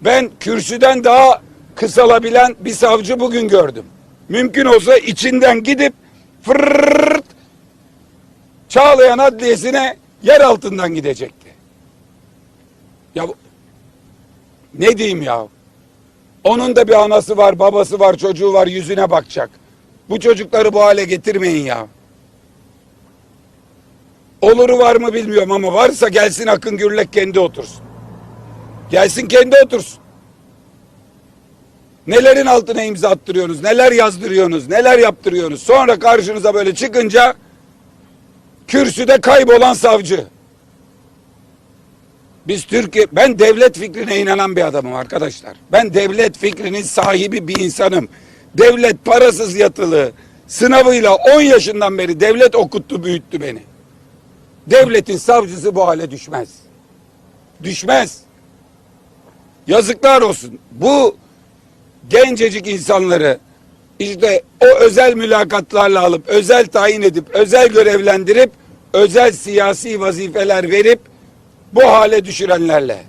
Ben kürsüden daha kısalabilen bir savcı bugün gördüm. Mümkün olsa içinden gidip fırrt Çağlayan Adliyesi'ne yer altından gidecekti. Ya ne diyeyim ya? Onun da bir anası var, babası var, çocuğu var, yüzüne bakacak. Bu çocukları bu hale getirmeyin ya. Oluru var mı bilmiyorum ama varsa gelsin Akın Gürlek kendi otursun. Gelsin kendi otursun. Nelerin altına imza attırıyorsunuz, neler yazdırıyorsunuz, neler yaptırıyorsunuz. Sonra karşınıza böyle çıkınca kürsüde kaybolan savcı. Biz Türkiye, ben devlet fikrine inanan bir adamım arkadaşlar. Ben devlet fikrinin sahibi bir insanım. Devlet parasız yatılı sınavıyla 10 yaşından beri devlet okuttu büyüttü beni. Devletin savcısı bu hale düşmez. Düşmez. Yazıklar olsun. Bu gencecik insanları işte o özel mülakatlarla alıp, özel tayin edip, özel görevlendirip, özel siyasi vazifeler verip bu hale düşürenlerle